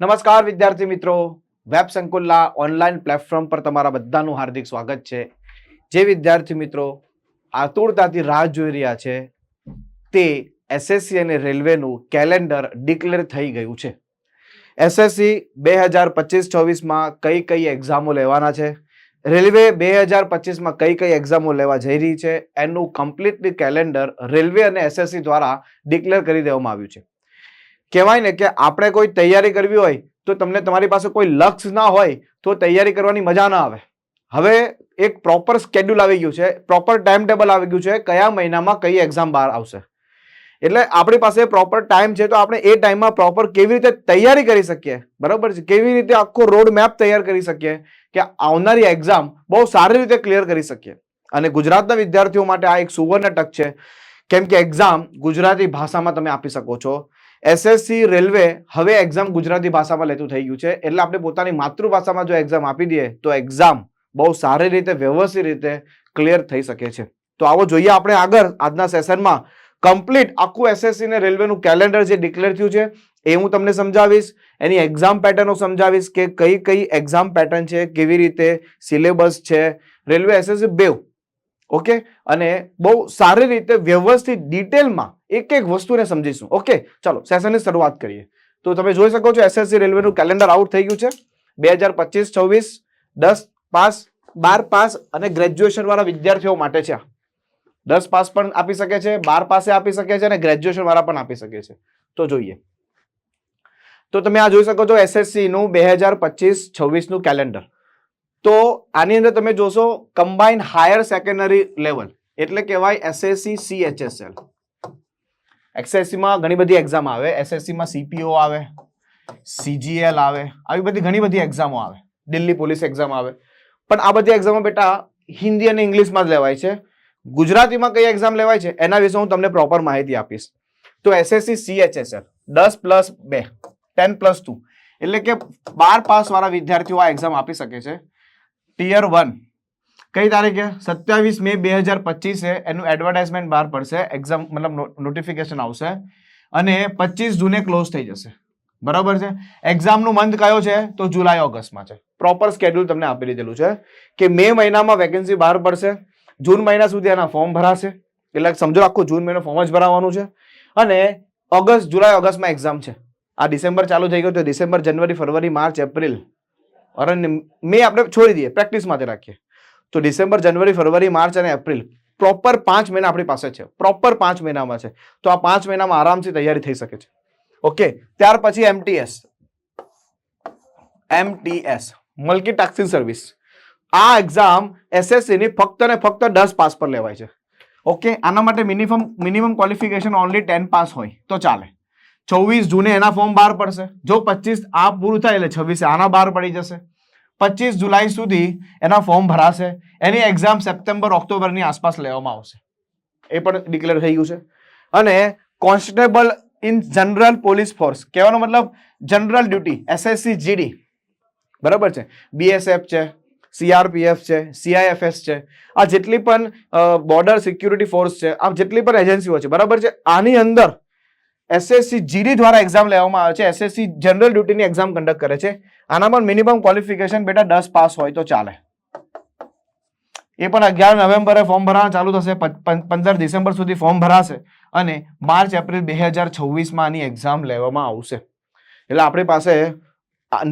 નમસ્કાર, વિદ્યાર્થી મિત્રો. વેબ સંકુલના ઓનલાઈન પ્લેટફોર્મ પર તમારા બધાનું હાર્દિક સ્વાગત છે. જે વિદ્યાર્થી મિત્રો આતુરતાથી રાહ જોઈ રહ્યા છે, તે એસએસસી અને રેલવેનું કેલેન્ડર ડિક્લેર થઈ ગયું છે. એસએસસી બે હજાર પચીસ ચોવીસમાં કઈ કઈ એક્ઝામો લેવાના છે? રેલવે બે હજાર પચીસમાં કઈ કઈ એક્ઝામો લેવા જઈ રહી છે? એનું કમ્પ્લીટલી કેલેન્ડર રેલવે અને એસએસસી દ્વારા ડિક્લેર કરી દેવામાં આવ્યું છે. કહેવાય ને કે આપણે કોઈ તૈયારી કરવી હોય તો તમને તમારી પાસે કોઈ લક્ષ્ય ના હોય તો તૈયારી કરવાની મજા ના આવે. હવે એક પ્રોપર સ્કેડ્યુલ આવી ગયું છે પ્રોપર ટાઈમ ટેબલ આવી ગયું છે, કયા મહિનામાં કઈ એક્ઝામ બહાર આવશે. એટલે આપણી પાસે પ્રોપર ટાઈમ છે તો આપણે એ ટાઈમમાં પ્રોપર કેવી રીતે તૈયારી કરી શકીએ. બરાબર છે? કેવી રીતે આખો રોડ મેપ તૈયાર કરી શકીએ કે આવનારી એક્ઝામ બહુ સારી રીતે ક્લિયર કરી શકીએ. અને ગુજરાતના વિદ્યાર્થીઓ માટે આ એક સુવર્ણ તક છે. કેમ કે એક્ઝામ ગુજરાતી ભાષામાં તમે આપી શકો છો. એસએસસી રેલવે હવે એક્ઝામ ગુજરાતી ભાષામાં લેતું થઈ ગયું છે. એટલે આપણે પોતાની માતૃભાષામાં જો એક્ઝામ આપી દઈએ, તો એક્ઝામ બહુ સારી રીતે, વ્યવસ્થિત રીતે ક્લિયર થઈ શકે છે. તો આવો જોઈએ આપણે આગળ આજના સેશનમાં કમ્પ્લીટ આખું એસએસસી ને રેલવેનું કેલેન્ડર જે ડિક્લેર થયું છે, એ હું તમને સમજાવીશ. એની એક્ઝામ પેટર્નો સમજાવીશ કે કઈ કઈ એક્ઝામ પેટર્ન છે, કેવી રીતે સિલેબસ છે. રેલવે એસએસસી બેવ ઓકે? અને બહુ સારી રીતે વ્યવસ્થિત ડિટેલમાં એક એક વસ્તુને સમજીશું. ઓકે ચાલો સેશનની શરૂઆત કરીએ. તો તમે જોઈ શકો છો એસએસસી રેલવેનું કેલેન્ડર આઉટ થઈ ગયું છે. બે હજાર પચીસ છવ્વીસ દસ, પાસ, બાર, પાસ અને ગ્રેજ્યુએશનવાળા વિદ્યાર્થીઓ માટે છે દસ, પાસ પણ આપી શકે છે, બાર પાસે આપી શકે છે અને ગ્રેજ્યુએશનવાળા પણ આપી શકે છે. તો જોઈએ. તો તમે આ જોઈ શકો છો એસએસસીનું બે હજાર પચીસ છવ્વીસનું કેલેન્ડર તો આની અંદર તમે જોશો કમ્બાઇન હાયર સેકન્ડરી લેવલ એટલે કહેવાય એસએસસી સીએચએસએલ એસએસસીમાં ઘણી બધી એક્ઝામ આવે. એસએસસીમાં સીપીઓ આવે સીજીએલ આવે, આવી બધી ઘણી બધી એક્ઝામો આવે. દિલ્હી પોલીસ એક્ઝામ આવે. પણ આ બધી એક્ઝામો બેટા હિન્દી અને ઇંગ્લિશમાં જ લેવાય છે. ગુજરાતીમાં કઈ એક્ઝામ લેવાય છે? એના વિશે હું તમને પ્રોપર માહિતી આપીશ. તો એસએસસી સીએચએસએલ દસ પ્લસ બે ટેન પ્લસ ટુ એટલે કે બાર પાસવાળા વિદ્યાર્થીઓ આ એક્ઝામ આપી શકે છે. ટીયર વન કઈ તારીખે? સત્યાવીસ મે બે હજાર પચીસે એનું એડવર્ટાઇઝમેન્ટ બહાર પડશે. એક્ઝામ મતલબ નોટિફિકેશન આવશે. અને પચીસ જૂને ક્લોઝ થઈ જશે. બરાબર છે? એક્ઝામનું મંથ કયો છે? તો જુલાઈ, ઓગસ્ટમાં છે. પ્રોપર સ્કેડ્યુલ તમને આપી દીધેલું છે કે મે મહિનામાં વેકેન્સી બહાર પડશે. જૂન મહિના સુધી એના ફોર્મ ભરાશે. એટલે સમજો, આખું જૂન મહિનો ફોર્મ જ ભરાવાનું છે. અને ઓગસ્ટ, જુલાઈ, ઓગસ્ટમાં એક્ઝામ છે. આ ડિસેમ્બર ચાલુ થઈ ગયું તો ડિસેમ્બર જનવરી ફરવરી માર્ચ, એપ્રિલ. અને મે આપણે છોડી દઈએ. પ્રેક્ટિસ માટે રાખીએ. તો ડિસેમ્બર, જાન્યુઆરી ફરવરી માર્ચ અને એપ્રિલ પ્રોપર પાંચ મહિના આપણી પાસે છે. પ્રોપર પાંચ મહિનામાં છે. તો આ પાંચ મહિનામાં આરામથી તૈયારી થઈ શકે છે. ઓકે, ત્યાર પછી MTS MTS multi tasking service. આ એક્ઝામ એસએસસીની ફક્ત ને ફક્ત દસ પાસ પર લેવાય છે. ઓકે, આના માટે minimum minimum qualification only ten pass હોય. તો ચાલે. છવ્વીસ જૂને એના ફોર્મ બહાર પડશે. જો પચીસ આ પૂરું થાય એટલે છવ્વીસે આના બહાર પડી જશે. પચીસ જુલાઈ સુધી એના ફોર્મ ભરાશે. એની એક્ઝામ સપ્ટેમ્બર ઓક્ટોબરની આસપાસ લેવામાં આવશે. એ પણ ડિક્લેર થઈ ગયું છે. અને constable in general police force કહેવાનો મતલબ જનરલ ડ્યુટી એસએસસી જીડી બરાબર છે? બીએસએફ છે સીઆરપીએફ છે સીઆઈએફએસ છે. આ જેટલી પણ બોર્ડર સિક્યુરિટી ફોર્સ છે આ જેટલી પણ એજન્સીઓ છે. બરાબર છે? આની અંદર એસએસસી જીડી દ્વારા એક્ઝામ લેવામાં આવે છે. એસએસસી જનરલ ડ્યુટીની એક્ઝામ કન્ડક્ટ કરે છે. આના પણ મિનિમમ ક્વોલિફિકેશન બેટા દસ પાસ હોય તો ચાલે. એ પણ અગિયાર નવેમ્બરે ફોર્મ ભરવાનું ચાલુ થશે. પંદર ડિસેમ્બર સુધી ફોર્મ ભરાશે અને માર્ચ, એપ્રિલ બે હજાર છવ્વીસમાં આની એક્ઝામ લેવામાં આવશે. એટલે આપણી પાસે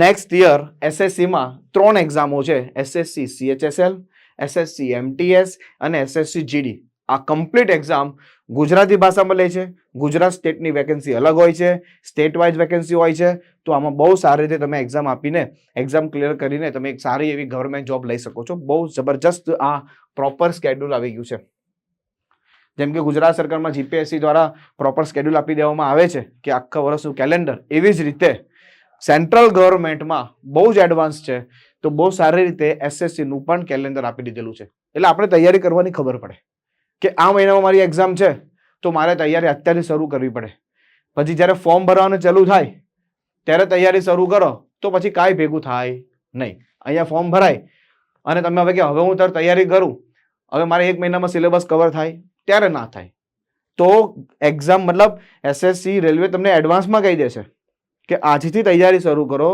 નેક્સ્ટ યર એસએસસીમાં ત્રણ એક્ઝામો છે. એસએસસી સીએચએસએલ એસએસસી એમટીએસ અને એસએસસી જીડી આ કમ્પ્લીટ એક્ઝામ ગુજરાતી ભાષામાં લે છે. ગુજરાત સ્ટેટની વેકેન્સી અલગ હોય છે. સ્ટેટ વાઇઝ વેકેન્સી હોય છે. તો આમાં બહુ સારી રીતે તમે એક્ઝામ આપીને એક્ઝામ ક્લિયર કરીને તમે એક સારી એવી ગવર્મેન્ટ જોબ લઈ શકો છો. બહુ જબરજસ્ત આ પ્રોપર સ્કેડ્યુલ આવી ગયું છે. જેમ કે ગુજરાત સરકારમાં જીપીએસસી દ્વારા પ્રોપર સ્કેડ્યુલ આપી દેવામાં આવે છે કે આખા વર્ષનું કેલેન્ડર એવી જ રીતે સેન્ટ્રલ ગવર્મેન્ટમાં બહુ જ એડવાન્સ છે. તો બહુ સારી રીતે એસએસસીનું પણ કેલેન્ડર આપી દીધેલું છે. એટલે આપણે તૈયારી કરવાની ખબર પડે. કે આ મહિનામાં મારી એક્ઝામ છે, તો મારે તૈયારી અત્યારથી શરૂ કરવી પડે. પછી જ્યારે ફોર્મ ભરવાનું ચાલુ થાય, ત્યારે તૈયારી શરૂ કરો, તો પછી કાંઈ ભેગું થાય નહીં. અહીંયા ફોર્મ ભરાય. અને તમે હવે કે હવે હું તાર તૈયારી કરું, હવે મારે એક મહિનામાં સિલેબસ કવર થાય, ત્યારે ના થાય. તો એક્ઝામ મતલબ એસએસસી રેલવે તમને એડવાન્સમાં કહી દેશે કે આજથી તૈયારી શરૂ કરો,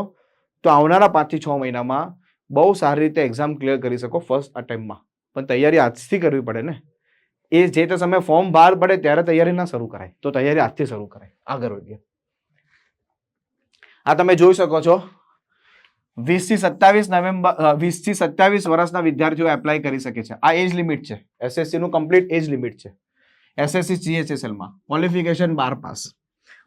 તો આવનારા પાંચથી છ મહિનામાં બહુ સારી રીતે એક્ઝામ ક્લિયર કરી શકો ફર્સ્ટ અટેમ્પમાં પણ તૈયારી આજથી કરવી પડે ને? એ જે તે સમયે ફોર્મ બહાર પડે ત્યારે તૈયારી ના શરૂ કરાય. તો તૈયારી આજથી શરૂ કરાય. આગળ વધીએ. આ તમે જોઈ શકો છો. વીસથી સત્તાવીસ નવેમ્બર વીસથી સત્યાવીસ વર્ષના વિદ્યાર્થીઓ એપ્લાય કરી શકે છે. આ એજ લિમિટ છે. એસએસસી નું કમ્પ્લીટ એજ લિમિટ છે. એસએસસી જીએચએસએલમાં. ક્વોલિફિકેશન બાર પાસ.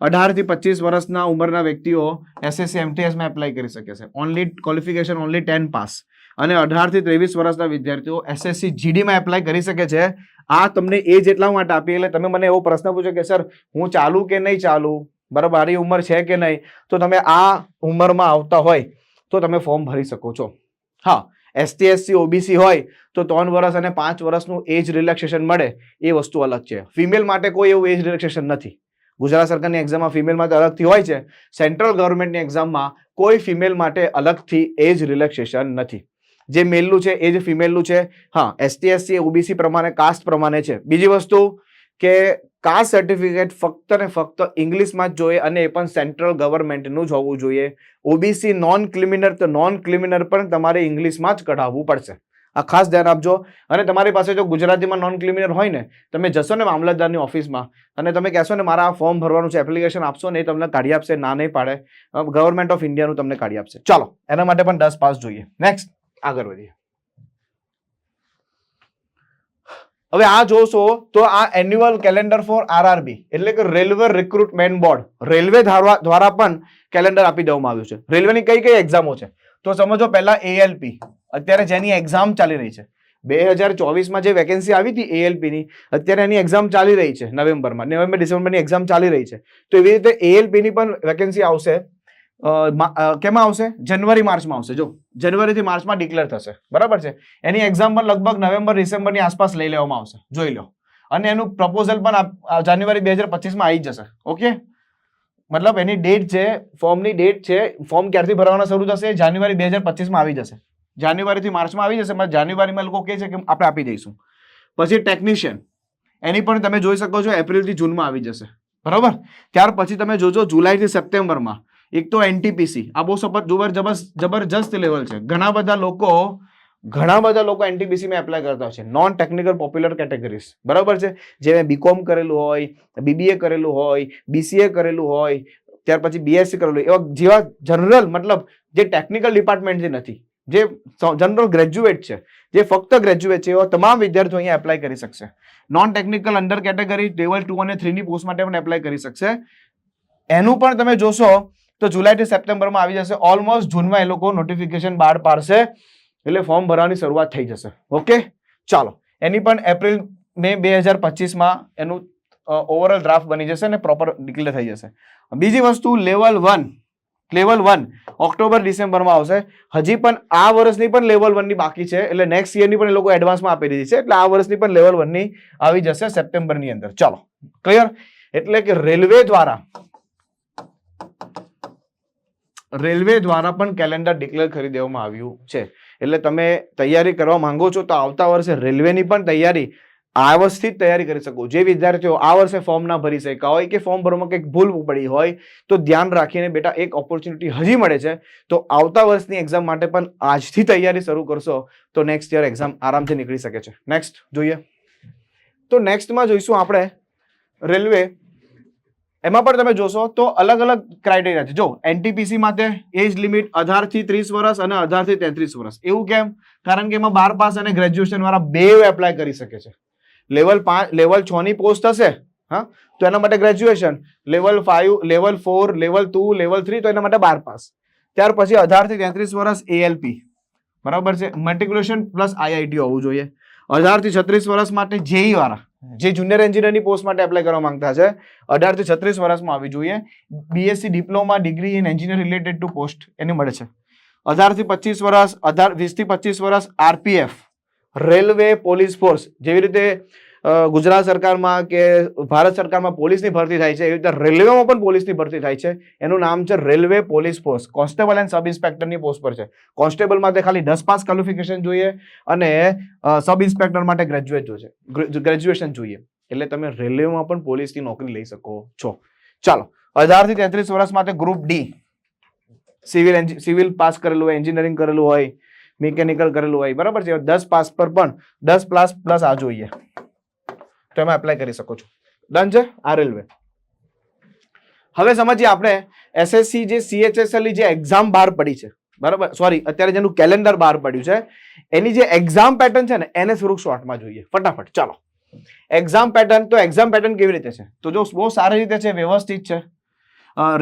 અઢારથી પચીસ વર્ષના ઉંમરના વ્યક્તિઓ એસએસસી એમટીએસમાં એપ્લાય કરી શકે છે. Only qualification only ten pass અને અઢારથી ત્રેવીસ વર્ષના વિદ્યાર્થીઓ એસએસસી જીડીમાં એપ્લાય કરી શકે છે. આ તમને એજ એટલા માટે આપી એટલે તમે મને એવો પ્રશ્ન પૂછો કે, સર, હું ચાલું કે નહીં ચાલું? બરાબર, મારી ઉંમર છે કે નહીં? તો તમે આ ઉંમરમાં આવતા હોય, તો તમે ફોર્મ ભરી શકો છો. હા એસટી એસસી ઓબીસી હોય, તો ત્રણ વર્ષ અને પાંચ વર્ષનું એજ રિલેક્સેશન મળે. એ વસ્તુ અલગ છે. ફિમેલ માટે કોઈ એવું એજ રિલેક્સેશન નથી. ગુજરાત સરકારની એક્ઝામમાં ફિમેલ માટે અલગથી હોય છે. સેન્ટ્રલ ગવર્મેન્ટની એક્ઝામમાં કોઈ ફિમેલ માટે અલગથી એજ રિલેક્સેશન નથી. જે મેલનું છે, એ જ ફિમેલનું છે. હા એસટી એસસી ઓબીસી પ્રમાણે કાસ્ટ પ્રમાણે છે. બીજી વસ્તુ કે કાસ્ટ સર્ટિફિકેટ ફક્ત ને ફક્ત ઇંગ્લિશમાં જ જોઈએ અને એ પણ સેન્ટ્રલ ગવર્મેન્ટનું જ હોવું જોઈએ. ઓબીસી નોન ક્લિમિનર તો નોન ક્લિમિનર પણ તમારે ઇંગ્લિશમાં જ કઢાવવું પડશે. આ ખાસ ધ્યાન આપજો. અને તમારી પાસે જો ગુજરાતીમાં નોન ક્રિમિનલ હોય ને, તમે જશો ને મામલતદારની ઓફિસમાં, અને તમે કહેશો ને, મારા આ ફોર્મ ભરવાનું છે એપ્લિકેશન આપશો ને, એ તમને કાઢી આપશે, ના નહીં પાડે. ગવર્મેન્ટ ઓફ ઇન્ડિયાનું તમને કાઢી આપશે. ચાલો, એના માટે પણ દસ પાસ જોઈએ. નેક્સ્ટ આગળ વધીએ. હવે આ જોશો તો આ એન્યુઅલ કેલેન્ડર ફોર આરઆરબી એટલે કે રેલવે રિક્રુટમેન્ટ બોર્ડ રેલવે દ્વારા પણ કેલેન્ડર આપી દેવામાં આવ્યું છે. રેલવેની કઈ કઈ એક્ઝામો છે? તો સમજો પહેલા એએલપી અત્યારે જેની એક્ઝામ ચાલી રહી છે. બે હજાર ચોવીસમાં જે વેકેન્સી આવી હતી એએલપીની અત્યારે એની એક્ઝામ ચાલી રહી છે નવેમ્બરમાં. નવેમ્બર, ડિસેમ્બરની એક્ઝામ ચાલી રહી છે. તો એવી રીતે એએલપીની પણ વેકેન્સી આવશે. કેમાં આવશે? જનવરી માર્ચમાં આવશે. જો જનવરીથી માર્ચમાં ડિક્લેર થશે. બરાબર છે? એની એક્ઝામ પણ લગભગ નવેમ્બર, ડિસેમ્બરની આસપાસ લઈ લેવામાં આવશે. જોઈ લો. અને એનું પ્રપોઝલ પણ જાન્યુઆરી બે હજાર પચીસમાં આવી જશે. ઓકે? મતલબ એની ડેટ છે ફોર્મની ડેટ છે ફોર્મ ક્યારથી ભરવાના શરૂ થશે? જાન્યુઆરી બે હજાર પચીસમાં આવી જશે. જાન્યુઆરીથી માર્ચમાં આવી જશે પણ જાન્યુઆરીમાં લોકો કહે છે કે આપણે આપી દઈશું. પછી ટેકનિશિયન એની પણ તમે જોઈ શકો છો એપ્રિલથી જૂનમાં આવી જશે. બરાબર? ત્યાર પછી તમે જોજો જુલાઈથી સપ્ટેમ્બરમાં, એક તો એનટીપીસી, આ બહુ જબરજસ્ત જબરજસ્ત લેવલ છે. ઘણા બધા લોકો, ઘણા બધા લોકો એનટીપીસીમાં એપ્લાય કરતા હોય છે. નોન ટેકનિકલ પોપ્યુલર કેટેગરીઝ બરાબર છે? જે બીકોમ કરેલું હોય બીબીએ કરેલું હોય બીસીએ કરેલું હોય, ત્યાર પછી બીએસસી કરેલું એવા જેવા જનરલ મતલબ જે ટેકનિકલ ડિપાર્ટમેન્ટથી નથી. જે જનરલ ગ્રેજ્યુએટ છે, જે ફક્ત ગ્રેજ્યુએટ છે, એવા તમામ વિદ્યાર્થીઓ અહીંયા એપ્લાય કરી શકશે. Non technical under category level two અને થ્રીની પોસ્ટ માટે પણ એપ્લાય કરી શકશે. એનું પણ તમે જોશો તો જુલાઈથી સપ્ટેમ્બરમાં આવી જશે. ઓલમોસ્ટ જૂનમાં એ લોકો નોટિફિકેશન બહાર પાડશે. એટલે ફોર્મ ભરવાની શરૂઆત થઈ જશે. ઓકે ચાલો. એની પણ એપ્રિલ, મે બે હજાર પચીસમાં એનું ઓવરઓલ ડ્રાફ્ટ બની જશે અને પ્રોપર ડિક્લેર થઈ જશે. બીજી વસ્તુ level one level one October ડિસેમ્બરમાં આવશે. હજી પણ આ વર્ષની પણ લેવલ વનની બાકી છે. એટલે નેક્સ્ટ યરની પણ એ લોકો એડવાન્સમાં આપી દીધી છે. એટલે આ વર્ષની પણ લેવલ વનની આવી જશે સપ્ટેમ્બરની અંદર. ચાલો ક્લિયર એટલે કે રેલવે દ્વારા રેલવે દ્વારા પણ કેલેન્ડર ડિક્લેર કરી દેવામાં આવ્યું છે. એટલે તમે તૈયારી કરવા માંગો છો તો આવતા વર્ષે રેલવેની પણ તૈયારી આ વર્ષથી જ તૈયારી કરી શકો. જે વિદ્યાર્થીઓ આ વર્ષે ફોર્મ ના ભરી શક્યા હોય કે ફોર્મ ભરવામાં કંઈક ભૂલ પડી હોય, તો ધ્યાન રાખીને બેટા એક ઓપોર્ચ્યુનિટી હજી મળે છે. તો આવતા વર્ષની એક્ઝામ માટે પણ આજથી તૈયારી શરૂ કરશો, તો નેક્સ્ટ યર એક્ઝામ આરામથી નીકળી શકે છે. નેક્સ્ટ જોઈએ. તો નેક્સ્ટમાં જોઈશું આપણે રેલવે. એમાં પણ તમે જોશો તો અલગ અલગ ક્રાઇટેરિયા છે. જો એનટીપીસી માટે એજ લિમિટ અઢારથી ત્રીસ વર્ષ અને અઢારથી તેત્રીસ વર્ષ. એવું કેમ? કારણ કે એમાં બાર પાસ અને ગ્રેજ્યુએશન વાળા બે એપ્લાય કરી શકે છે. લેવલ પાંચ લેવલ છ ની પોસ્ટ હશે હા? તો એના માટે graduation level five level four level two level three તો એના માટે બાર પાસ. ત્યાર પછી અઢારથી તેત્રીસ વર્ષ એએલપી બરાબર છે? મલ્ટિક્યુલેશન પ્લસ આઈઆઈટી હોવું જોઈએ. અઢારથી છત્રીસ વર્ષ માટે જેઈ વાળા, જે જુનિયર એન્જિનિયરની પોસ્ટ માટે એપ્લાય કરવા માંગતા છે, અઢારથી છત્રીસ વર્ષમાં આવી જોઈએ. BSc diploma degree in engineer related to post એને મળે છે. અઢારથી પચીસ વર્ષ, અઢાર, વીસથી પચીસ વર્ષ આરપીએફ રેલવે પોલીસ ફોર્સ જેવી રીતે ગુજરાત સરકારમાં કે ભારત સરકારમાં પોલીસની ભરતી થાય છે, એવી રીતે રેલવેમાં પણ પોલીસની ભરતી થાય છે. એનું નામ છે railway police force. Constable and sub ઇન્સ્પેક્ટરની post પર છે. કોન્સ્ટેબલ માટે ખાલી દસ પાસ ક્વોલિફિકેશન જોઈએ અને સબ ઇન્સ્પેક્ટર માટે ગ્રેજ્યુએટ જોઈએ. ગ્રેજ્યુએશન જોઈએ. એટલે તમે રેલવેમાં પણ પોલીસની નોકરી લઈ શકો છો. ચાલો, અઢારથી તેત્રીસ વર્ષ માટે group D. Civil civil pass કરેલું હોય, એન્જિનિયરિંગ કરેલું હોય મિકેનિકલ કરેલું હોય. બરાબર છે? દસ પાસ પર પણ દસ પ્લસ પ્લસ આ જોઈએ. તો એમાં એપ્લાય કરી શકો છો. ડન છે? આ રેલવે હવે સમજીએ આપણે એસએસસી જે સીએચએસએલની જે એક્ઝામ બહાર પડી છે. બરાબર? સોરી અત્યારે જેનું કેલેન્ડર બહાર પડ્યું છે, એની જે એક્ઝામ પેટર્ન છે ને, એને થોડુંક શોર્ટમાં જોઈએ. ફટાફટ, ચાલો. એક્ઝામ પેટર્ન તો એક્ઝામ પેટર્ન કેવી રીતે છે? તો જો બહુ સારી રીતે છે, વ્યવસ્થિત છે.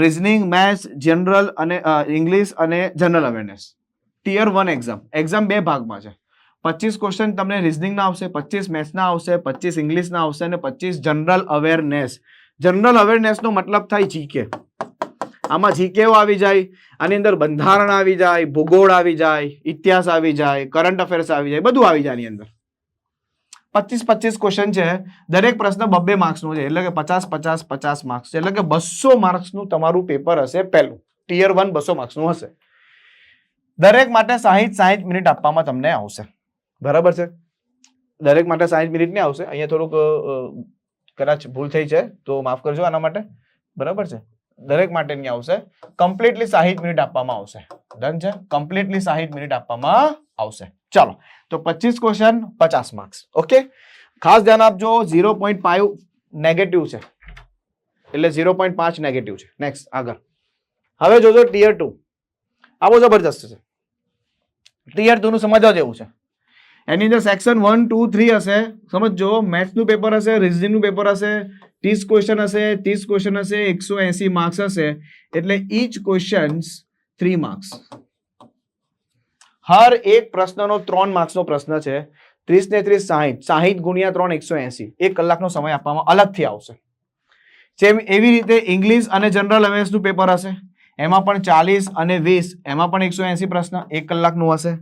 રિઝનિંગ મેથ્સ જનરલ અને ઇંગ્લિશ અને general awareness tier one exam exam બે ભાગમાં છે. પચીસ ક્વેશ્ચન તમને રિઝનિંગના આવશે, પચીસ મેથ્સના આવશે, પચીસ ઇંગ્લિશના આવશે અને પચીસ જનરલ અવેરનેસ જનરલ અવેરનેસનો મતલબ થાય જીકે. આમાં જીકેઓ આવી જાય, આની અંદર બંધારણ આવી જાય, ભૂગોળ આવી જાય, ઇતિહાસ આવી જાય કરંટ અફેર્સ આવી જાય, બધું આવી જાય આની અંદર. પચીસ પચીસ ક્વેશ્ચન છે. દરેક પ્રશ્ન બબ્બે માર્ક્સનો છે. એટલે કે પચાસ પચાસ પચાસ માર્ક્સ છે. એટલે કે બસો માર્ક્સનું તમારું પેપર હશે પહેલું. ટીયર વન બસો માર્ક્સનું હશે. દરેક માટે સાહીઠ સાહીઠ મિનિટ આપવામાં તમને આવશે. બરાબર છે? દરેક માટે સાહીઠ મિનિટ નહીં આવશે. અહીંયા થોડુંક કદાચ ભૂલ થઈ છે, તો માફ કરજો આના માટે. બરાબર છે? દરેક માટે નહીં આવશે. કમ્પ્લીટલી સાહીઠ મિનિટ આપવામાં આવશે. ડન છે? કમ્પ્લીટલી સાહીઠ મિનિટ આપવામાં આવશે. ચાલો, તો પચીસ ક્વેશ્ચન પચાસ માર્ક્સ ઓકે ખાસ ધ્યાન આપજો ઝીરો પોઈન્ટ ફાઈવ નેગેટિવ છે. એટલે ઝીરો પોઈન્ટ પાંચ નેગેટિવ છે. નેક્સ્ટ આગળ. હવે જોજો ટીયર ટુ આ બહુ જબરજસ્ત છે. ટીયર ટુ સમજવા જેવું છે. એની અંદર સેક્શન વન ટુ થ્રી હશે. સમજો મેથ્સનું પેપર હશે રિઝનિંગનું પેપર હશે, ત્રીસ ક્વેશ્ચન હશે, ત્રીસ ક્વેશ્ચન હશે, એકસો એસી માર્ક્સ હશે. એટલે ઈચ ક્વેશ્ચન્સ થ્રી માર્ક્સ હર એક પ્રશ્નનો ત્રણ માર્ક્સનો પ્રશ્ન છે. ત્રીસ ને ત્રીસ સાહીઠ. સાહીઠ ગુણ્યા ત્રણ, એકસો એસી. એક કલાકનો સમય આપવામાં અલગથી આવશે. જેમ એવી રીતે ઇંગ્લિશ અને જનરલ અવેર્સનું પેપર હશે. એમાં પણ ચાલીસ અને વીસ, એમાં પણ એકસો એંસી પ્રશ્ન, એક કલાકનું હશે.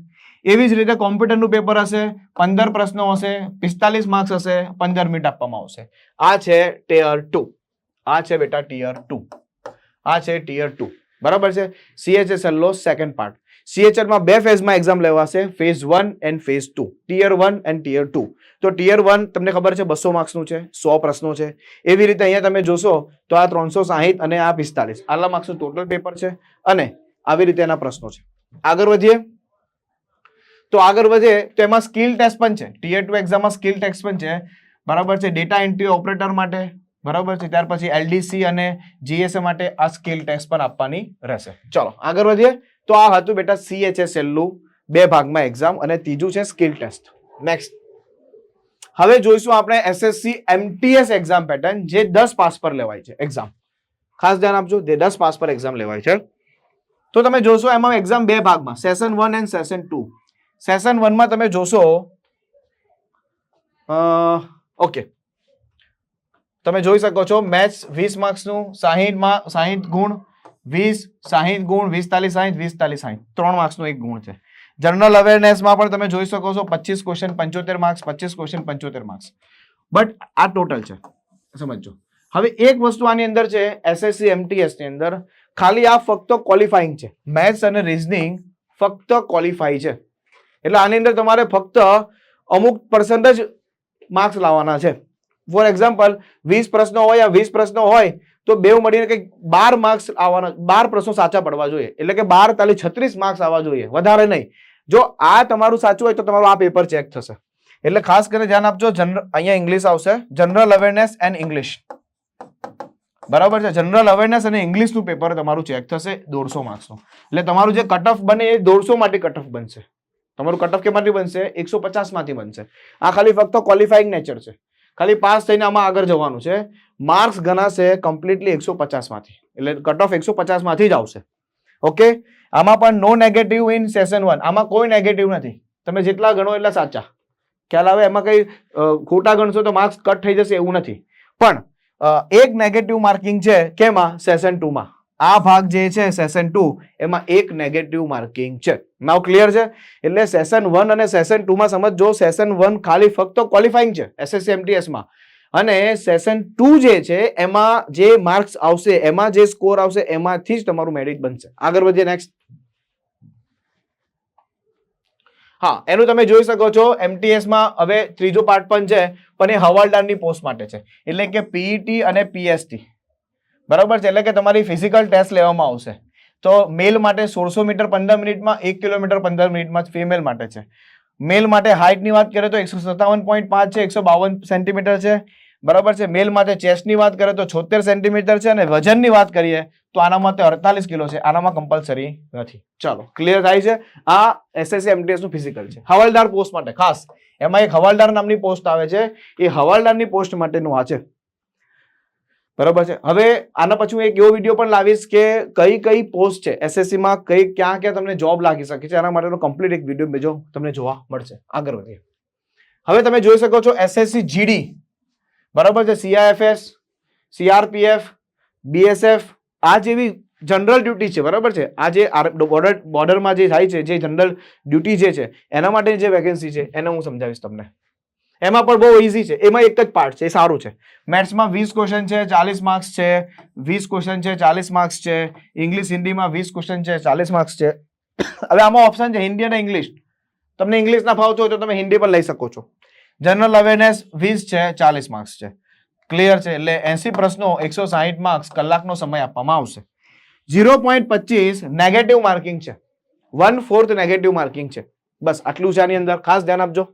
એવી જ રીતે કોમ્પ્યુટરનું પેપર હશે, પંદર પ્રશ્નો હશે, પિસ્તાલીસ માર્ક્સ હશે, પંદર મિનિટ આપવામાં આવશે. આ છે ટીયર ટુ આ છે બેટા ટીયર ટુ આ છે ટીયર ટુ બરાબર છે? સીએચએસએલ લો સેકન્ડ પાર્ટ CHL માં બે ફેઝમાં એક્ઝામ લેવાશે phase one and phase two tier one and tier two તો ટીયર વન તમને ખબર છે બસો માર્ક્સનું છે, સો પ્રશ્નો છે. એવી રીતે અહીંયા તમે જોશો તો આ ત્રણસો સાહીઠ અને આ પિસ્તાલીસ આટલા માર્ક્સનું ટોટલ પેપર છે અને આવી રીતે એના પ્રશ્નો છે. આગળ વધીએ. તો આગળ વધીએ તો એમાં સ્કિલ ટેસ્ટ પણ છે. ટીયર ટુ એક્ઝામમાં સ્કિલ ટેસ્ટ પણ છે. બરાબર છે? ડેટા એન્ટ્રી ઓપરેટર માટે. બરાબર છે? ત્યાર પછી એલડીસી અને જીએસએ માટે આ સ્કિલ ટેસ્ટ પણ આપવાની રહેશે. ચલો, આગળ વધીએ. તો આ હતું બેટા સીએચએસએલનું બે ભાગમાં એક્ઝામ અને ત્રીજું છે સ્કિલ ટેસ્ટ નેક્સ્ટ હવે જોઈશું આપણે એસએસસી એમટીએસ એક્ઝામ પેટર્ન જે દસ પાસ પર લેવાય છે. એક્ઝામ ખાસ ધ્યાન આપજો, જે દસ પાસ પર એક્ઝામ લેવાય છે. તો તમે જોશો એમાં એક્ઝામ બે ભાગમાં session one and session two session વનમાં તમે જોશો ઓકે તમે જોઈ શકો છો મેથ્સ વીસ માર્ક્સનું સાહીઠમાં, સાહીઠ ગુણ વીસ, સાહીઠ ગુણ વીસતાલીસ સાહીઠ વીસતાલીસ સાહીઠ. ત્રણ માર્ક્સનો એક ગુણ છે. જનરલ અવેરનેસમાં પણ તમે જોઈ શકો છો, પચીસ ક્વેશ્ચન પંચોતેર માર્ક્સ, પચીસ ક્વેશ્ચન પંચોતેર માર્ક્સ. બટ આ ટોટલ છે. સમજો હવે એક વસ્તુ આની અંદર છે એસએસસી એમટીએસની અંદર. ખાલી આ ફક્ત ક્વોલિફાઈંગ છે. મેથ્સ અને રિઝનિંગ ફક્ત ક્વોલિફાઈ છે. એટલે આની અંદર તમારે ફક્ત અમુક પર્સન્ટ જ માર્ક્સ લાવવાના છે. ફોર એક્ઝામ્પલ વીસ પ્રશ્નો હોય યા વીસ પ્રશ્નો હોય તો બે મળીને કંઈક બાર માર્ક્સ આવવાના, બાર પ્રશ્નો સાચા પડવા જોઈએ. એટલે કે બાર તાલી છત્રીસ માર્ક્સ આવવા જોઈએ. વધારે નહીં. જો આ તમારું સાચું હોય તો તમારું આ પેપર ચેક થશે. એટલે ખાસ કરીને ધ્યાન આપજો જનરલ અહીંયા ઇંગ્લિશ આવશે. જનરલ અવેરનેસ એન્ડ ઇંગ્લિશ બરાબર છે? જનરલ અવેરનેસ અને ઇંગ્લિશનું પેપર તમારું ચેક થશે દોઢસો માર્ક્સનું એટલે તમારું જે કટ ઓફ બને એ દોઢસો માટે કટ ઓફ બનશે. તમારું કટ ઓફ કેમાંથી બનશે? એકસો પચાસમાંથી બનશે. આ ખાલી ફક્ત ક્વોલિફાઈંગ નેચર છે. ખાલી પાસ થઈને આમાં આગળ જવાનું છે. માર્ક્સ ગણાશે કમ્પ્લીટલી એકસો પચાસમાંથી એટલે કટ ઓફ એકસો પચાસમાંથી જ આવશે. ઓકે? આમાં પણ no negative in session one આમાં કોઈ નેગેટિવ નથી. તમે જેટલા ગણો એટલા સાચા. ખ્યાલ આવે? એમાં કંઈ ખોટા ગણશો તો માર્ક્સ કટ થઈ જશે એવું નથી. પણ એક નેગેટિવ માર્કિંગ છે કેમાં? સેશન ટુમાં આ ભાગ જે છે સેશન ટુ એમાં એક નેગેટિવ માર્કિંગ છે. નાવ ક્લિયર છે? એટલે સેશન વન અને સેશન ટુમાં સમજો સેશન વન ખાલી ફક્ત ક્વોલિફાઈંગ છે એસએસસી એમટીએસમાં અને સેશન ટુ જે છે, એમાં જે માર્ક્સ આવશે, એમાં જે સ્કોર આવશે, એમાંથી જ તમારું મેરિટ બનશે. આગળ વધીએ નેક્સ્ટ હા, એનું તમે જોઈ શકો છો એમટીએસમાં હવે ત્રીજો પાર્ટ પણ છે, પણ એ હવાલદારની પોસ્ટ માટે છે. એટલે કે પીઈટી અને પીએસટી બરાબર છે? એટલે કે તમારી ફિઝિકલ ટેસ્ટ લેવામાં આવશે. તો મેલ માટે સોળસો મીટર પંદર મિનિટમાં, એક કિલોમીટર પંદર મિનિટમાં ફિમેલ માટે છે. મેલ માટે હાઇટની વાત કરીએ તો એકસો સત્તાવન પોઈન્ટ પાંચ છે, એકસો બાવન સેન્ટીમીટર છે. બરાબર છે? મેલ માટે ચેસ્ટની વાત કરીએ તો છોતેર સેન્ટીમીટર છે અને વજનની વાત કરીએ તો આના માટે અડતાલીસ કિલો છે. આનામાં કમ્પલસરી નથી. ચાલો ક્લિયર થાય છે? આ એસએસસી એમટીએસનું ફિઝિકલ છે. હવાલદાર પોસ્ટ માટે ખાસ. એમાં એક હવાલદાર નામની પોસ્ટ આવે છે. એ હવાલદારની પોસ્ટ માટેનું આ છે. બરાબર છે? હવે આના પછી હું એક એવો વીડિયો પણ લાવીશ કે કઈ કઈ પોસ્ટ છે એસએસસીમાં કઈ ક્યાં ક્યાં તમને જોબ લાગી શકે છે એના માટેનો કમ્પ્લીટ એક વીડિયો બીજો તમને જોવા મળશે. આગળ વધીએ. હવે તમે જોઈ શકો છો એસએસસી જીડી બરાબર છે? સીઆઈએફએસ સીઆરપીએફ બીએસએફ આ જેવી જનરલ ડ્યુટી છે, બરાબર છે? આ જે બોર્ડર બોર્ડરમાં જે થાય છે, જે જનરલ ડ્યુટી જે છે, એના માટે જે વેકેન્સી છે, એને હું સમજાવીશ તમને. એમાં પણ બહુ ઇઝી છે. એમાં એક જ પાર્ટ છે, એ સારું છે. મેથ્સમાં વીસ ક્વેશ્ચન છે, ચાલીસ માર્ક્સ છે, વીસ ક્વેશ્ચન છે, ચાલીસ માર્ક્સ છે ઇંગ્લિશ હિન્દીમાં વીસ ક્વેશ્ચન છે, ચાલીસ માર્ક્સ છે. હવે આમાં ઓપ્શન છે હિન્દી અને ઇંગ્લિશ તમને ઇંગ્લિશના ફાવતો હોય તો તમે હિન્દી પણ લઈ શકો છો. જનરલ અવેરનેસ વીસ છે, ચાલીસ માર્ક્સ છે. ક્લિયર છે, એટલે એસી પ્રશ્નો એકસો સાહીઠ માર્ક્સ કલાકનો સમય આપવામાં આવશે. ઝીરો પોઈન્ટ પચીસ નેગેટિવ માર્કિંગ છે. વન ફોર્થ નેગેટિવ માર્કિંગ છે. બસ, આટલું છે આની અંદર. ખાસ ધ્યાન આપજો.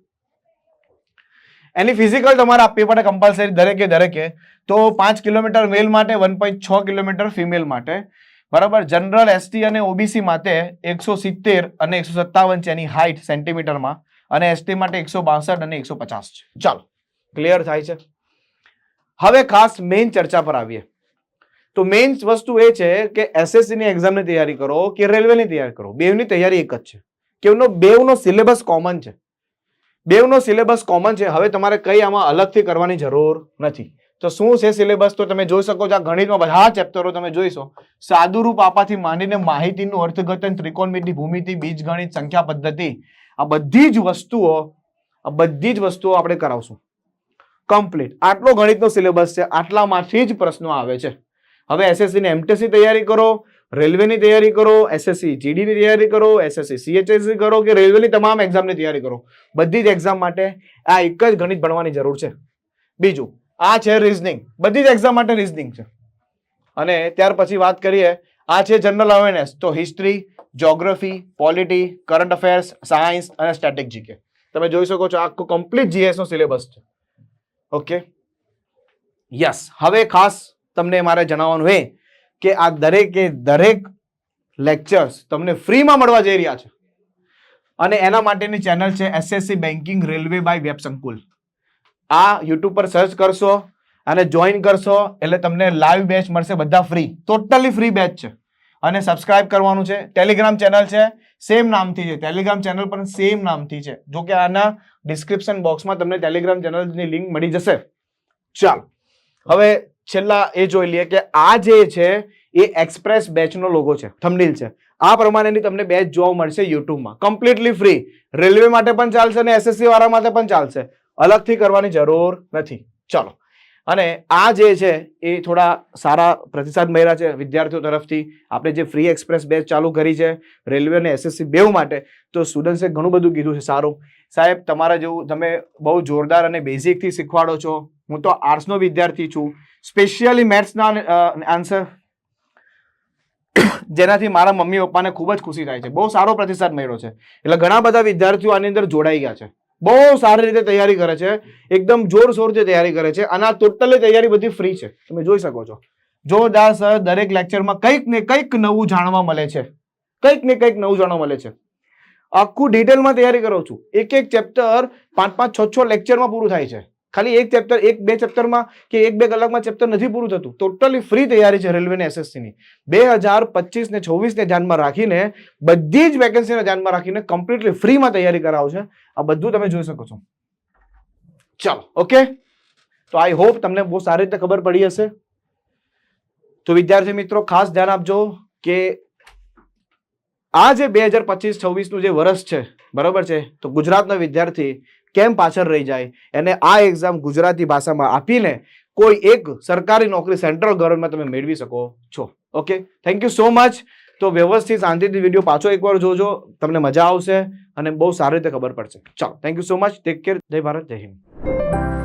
એની ફિઝિકલ તમારે આપવી પડે કમ્પલસરી દરેકે દરેકે. તો પાંચ કિલોમીટર મેલ માટે વન પોઈન્ટ છ કિલોમીટર ફિમેલ માટે. બરાબર? જનરલ એસટી અને ઓબીસી માટે એકસો સિત્તેર અને એકસો સત્તાવન છે એની હાઇટ સેન્ટીમીટરમાં અને એસટી માટે એકસો બાસઠ અને એકસો પચાસ છે. ચાલો ક્લિયર થાય છે? હવે ખાસ મેઇન ચર્ચા પર આવીએ. તો મેઇન વસ્તુ એ છે કે એસએસસીની એક્ઝામની તૈયારી કરો કે રેલવેની તૈયારી કરો? બેવની તૈયારી એક જ છે. કેવનો બેવનો સિલેબસ કોમન છે. બેવનો સિલેબસ કોમન છે. હવે તમારે કઈ આમાં અલગથી કરવાની જરૂર નથી. તો શું છે સિલેબસ? તો તમે જોઈ શકો છો આ ગણિતમાં બધા ચેપ્ટરો તમે જોઈશો. સાદુરૂપ આપાથી માંડીને માહિતીનું અર્થઘટન, ત્રિકોણમિતિ, ભૂમિતિ, બીજગણિત, સંખ્યા પદ્ધતિ, આ બધી જ વસ્તુઓ, આ બધી જ વસ્તુઓ આપણે કરાવશું. કમ્પ્લીટ આટલો ગણિતનો સિલેબસ છે. આટલામાંથી જ પ્રશ્નો આવે છે. હવે એસએસસી ની એમટીસી તૈયારી કરો. રેલવેની તૈયારી કરો એસએસસી જીડીની તૈયારી કરો એસએસસી સીએચએસસી કરો કે રેલવેની તમામ એક્ઝામની તૈયારી કરો? બધી જ એક્ઝામ માટે આ એક જ ગણિત ભણવાની જરૂર છે. બીજું, આ છે રિઝનિંગ બધી જ એક્ઝામ માટે રિઝનિંગ છે. અને ત્યાર પછી વાત કરીએ, આ છે જનરલ અવેરનેસ તો history geography polity current affairs science અને સ્ટેટિક જીકે તમે જોઈ શકો છો, આખું કમ્પ્લીટ જીએસનો સિલેબસ છે. ઓકે યસ હવે ખાસ તમને મારે જણાવવાનું એ કે આ દરેકે દરેક લેક્ચર્સ તમને ફ્રીમાં મળવા જઈ રહ્યા છે. અને એના માટેની ચેનલ છે SSC banking railway by web Sankul આ યુટ્યુબ પર સર્ચ કરશો અને જોઈન કરશો એટલે તમને લાઈવ બેચ મળશે બધા ફ્રી ટોટલી ફ્રી બેચ છે. અને સબસ્ક્રાઇબ કરવાનું છે. ટેલિગ્રામ ચેનલ છે. સેમ નામથી છે. ટેલિગ્રામ ચેનલ પણ સેમ નામથી છે. જો કે આના ડિસ્ક્રિપ્શન બોક્સમાં તમને ટેલિગ્રામ ચેનલની લિંક મળી જશે. ચાલો. હવે છેલ્લા એ જોઈ લઈએ કે આ જે છે, એ એક્સપ્રેસ બેચનો લોગો છે થમડીલ છે. આ પ્રમાણેની તમને બેચ જોવા મળશે યુટ્યુબમાં. કમ્પ્લીટલી ફ્રી રેલવે માટે પણ ચાલશે અને એસએસસી વાળા માટે પણ ચાલશે. અલગથી કરવાની જરૂર નથી. ચલો. અને આ જે છે, એ થોડા સારા પ્રતિસાદ મળ્યા છે વિદ્યાર્થીઓ તરફથી. આપણે જે ફ્રી એક્સપ્રેસ બેચ ચાલુ કરી છે, રેલવે અને એસએસસી બેવ માટે, તો સ્ટુડન્ટ્સે ઘણું બધું કીધું છે, સારું. સાહેબ, તમારા જેવું તમે બહુ જોરદાર અને બેઝિકથી શીખવાડો છો. હું તો આર્ટ્સનો વિદ્યાર્થી છું. સ્પેશિયલી મેથ્સના આન્સર જેનાથી મારા મમ્મી પપ્પાને ખૂબ જ ખુશી થાય છે. બહુ સારો પ્રતિસાદ મળ્યો છે. એટલે ઘણા બધા વિદ્યાર્થીઓ આની અંદર જોડાઈ ગયા છે. બહુ સારી રીતે તૈયારી કરે છે. એકદમ જોરશોરથી તૈયારી કરે છે. અને આ ટોટલી તૈયારી બધી ફ્રી છે. તમે જોઈ શકો છો. જોરદાર સર, દરેક લેક્ચરમાં કંઈક ને કંઈક નવું જાણવા મળે છે. કંઈક ને કંઈક નવું જાણવા મળે છે. આખું ડિટેલમાં તૈયારી કરું છું. એક એક ચેપ્ટર પાંચ પાંચ છ છ લેક્ચરમાં પૂરું થાય છે. ખાલી એક ચેપ્ટર એક બે ચેપ્ટરમાં કે એક બે કલાકમાં ચેપ્ટર નથી પૂરું થતું. ટોટલી ફ્રી તૈયારી છે રેલવે ને એસએસસી ની. બે હજાર પચીસ ને છવ્વીસ ને ધ્યાનમાં રાખીને બધી જ વેકેન્સીને ધ્યાનમાં રાખીને કમ્પ્લીટલી ફ્રીમાં તૈયારી કરાવો છે. આ બધું તમે જોઈ શકો છો. ચાલો ઓકે તો આઈ હોપ તમને બહુ સારી રીતે ખબર પડી હશે. તો વિદ્યાર્થી મિત્રો, ખાસ ધ્યાન આપજો કે આ જે બે હજાર પચીસ છવ્વીસનું જે વર્ષ છે, બરાબર છે? તો ગુજરાતના વિદ્યાર્થી કેમ પાછળ રહી જાય? એને આ એક્ઝામ ગુજરાતી ભાષામાં આપીને કોઈ એક સરકારી નોકરી સેન્ટ્રલ ગવર્મેન્ટમાં તમે મેળવી શકો છો. Okay thank you so much તો વ્યવસ્થિત શાંતિથી વીડિયો પાછો એકવાર જોજો. તમને મજા આવશે અને બહુ સારી રીતે ખબર પડશે. ચાલો thank you so much take care જય ભારત, જય હિન્દ.